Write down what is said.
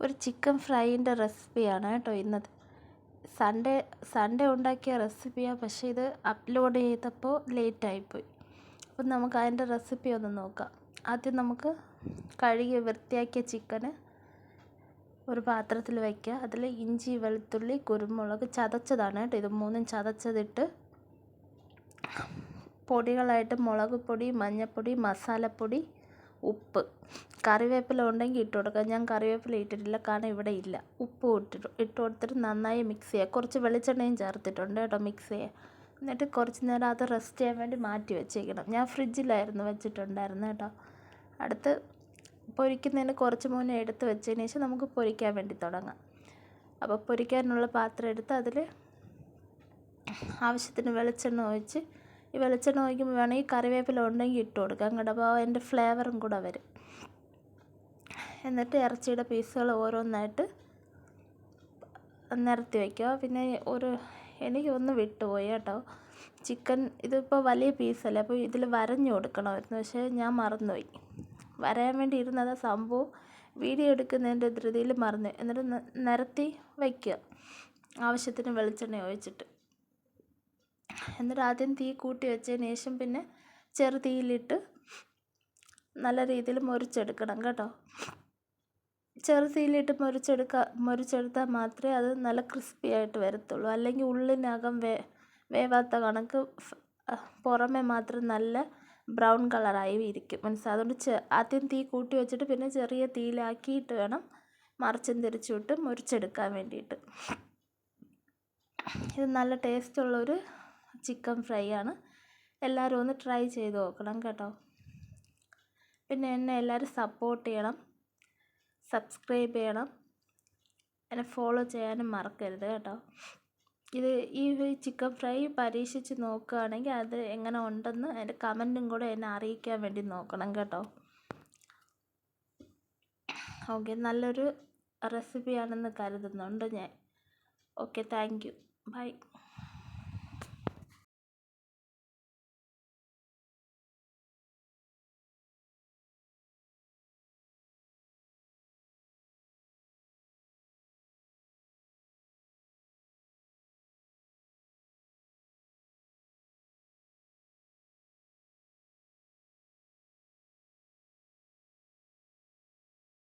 ഒരു ചിക്കൻ ഫ്രൈന്റെ റെസിപ്പിയാണ് കേട്ടോ ഇന്നത്. സൺഡേ സൺഡേ ഉണ്ടാക്കിയ റെസിപ്പിയാണ് പക്ഷേ ഇത് അപ്ലോഡ് ചെയ്തപ്പോൾ ലേറ്റായിപ്പോയി അപ്പം നമുക്ക് അതിന്റെ റെസിപ്പി ഒന്ന് നോക്കാം. ആദ്യം നമുക്ക് കഴുകി വൃത്തിയാക്കിയ ചിക്കന് ഒരു പാത്രത്തിൽ വയ്ക്കുക അതിൽ ഇഞ്ചി വെളുത്തുള്ളി കുരുമുളക് ചതച്ചതാണ് കേട്ടോ. ഇത് മൂന്നും ചതച്ചതിട്ട് പൊടികളായിട്ട് മുളക് പൊടി മഞ്ഞൾപ്പൊടി മസാലപ്പൊടി ഉപ്പ്. കറിവേപ്പില ഉണ്ടെങ്കിൽ ഇട്ട് കൊടുക്കുക ഞാൻ കറിവേപ്പില ഇട്ടിട്ടില്ല. കാരണം ഇവിടെ ഇല്ല. ഉപ്പ് ഇട്ടിട്ട് ഇട്ട് കൊടുത്തിട്ട് നന്നായി മിക്സ് ചെയ്യുക കുറച്ച് വെളിച്ചെണ്ണയും ചേർത്തിട്ടുണ്ട് കേട്ടോ മിക്സ് ചെയ്യുക എന്നിട്ട് കുറച്ച് നേരം അത് റെസ്റ്റ് ചെയ്യാൻ വേണ്ടി മാറ്റി വെച്ചേക്കണം. ഞാൻ ഫ്രിഡ്ജിലായിരുന്നു വെച്ചിട്ടുണ്ടായിരുന്നു കേട്ടോ. അടുത്ത് പൊരിക്കുന്നതിന് കുറച്ച് മുന്നേ എടുത്ത് വെച്ചതിന് ശേഷം നമുക്ക് പൊരിക്കാൻ വേണ്ടി തുടങ്ങാം. അപ്പോൾ പൊരിക്കാനുള്ള പാത്രം എടുത്ത് അതിൽ ആവശ്യത്തിന് വെളിച്ചെണ്ണ ഒഴിച്ച് ഈ വെളിച്ചെണ്ണ ഒഴിക്കുമ്പോൾ വേണമെങ്കിൽ കറിവേപ്പില ഉണ്ടെങ്കിൽ ഇട്ട് കൊടുക്കാം കേട്ടോ അപ്പോൾ അതിന്റെ ഫ്ലേവറും കൂടെ വരും. എന്നിട്ട് ഇറച്ചിയുടെ പീസുകൾ ഓരോന്നായിട്ട് നിരത്തി വയ്ക്കുക. പിന്നെ ഒരു എനിക്ക് ഒന്ന് വിട്ടുപോയി കേട്ടോ. ചിക്കൻ ഇതിപ്പോൾ വലിയ പീസല്ലേ അപ്പോൾ ഇതിൽ വരഞ്ഞു കൊടുക്കണമായിരുന്നു പക്ഷേ ഞാൻ മറന്നുപോയി. വരയാൻ വേണ്ടി ഇരുന്നത് സംഭവം. വീഡിയോ എടുക്കുന്നതിന്റെ ധൃതിയിൽ മറന്നു എന്നിട്ട് നിരത്തി വയ്ക്കുക. ആവശ്യത്തിന് വെളിച്ചെണ്ണ ഒഴിച്ചിട്ട്. എന്നിട്ട് ആദ്യം തീ കൂട്ടി വെച്ചതിന് ശേഷം പിന്നെ ചെറു തീയിലിട്ട് നല്ല രീതിയിൽ മുറിച്ചെടുക്കണം കേട്ടോ. ചെറു തീയിലിട്ട് മുറിച്ചെടുക്കുക മുറിച്ചെടുത്താൽ മാത്രമേ അത് നല്ല ക്രിസ്പി ആയിട്ട് വരത്തുള്ളൂ. അല്ലെങ്കിൽ ഉള്ളിനകം വേ വേവാത്ത കണക്ക് പുറമെ മാത്രം നല്ല ബ്രൗൺ കളറായി ഇരിക്കും. മനസ്സിലായി അതുകൊണ്ട് ആദ്യം തീ കൂട്ടി വെച്ചിട്ട് പിന്നെ ചെറിയ തീയിലാക്കിയിട്ട് വേണം മറിച്ചും തിരിച്ചുവിട്ട് മുറിച്ചെടുക്കാൻ വേണ്ടിയിട്ട്. ഇത് നല്ല ടേസ്റ്റുള്ളൊരു ചിക്കൻ ഫ്രൈ ആണ് എല്ലാവരും ഒന്ന് ട്രൈ ചെയ്ത് നോക്കണം കേട്ടോ. പിന്നെ എന്നെ എല്ലാവരും സപ്പോർട്ട് ചെയ്യണം. സബ്സ്ക്രൈബ് ചെയ്യണം. എന്നെ ഫോളോ ചെയ്യാനും മറക്കരുത് കേട്ടോ. ഇത് ഈ ചിക്കൻ ഫ്രൈ പരീക്ഷിച്ച് നോക്കുകയാണെങ്കിൽ അത് എങ്ങനെ ഉണ്ടെന്ന് എന്റെ കമന്റും കൂടെ എന്നെ അറിയിക്കാൻ വേണ്ടി നോക്കണം കേട്ടോ. ഓക്കെ നല്ലൊരു റെസിപ്പിയാണെന്ന് കരുതുന്നുണ്ട് ഞാൻ. Okay thank you by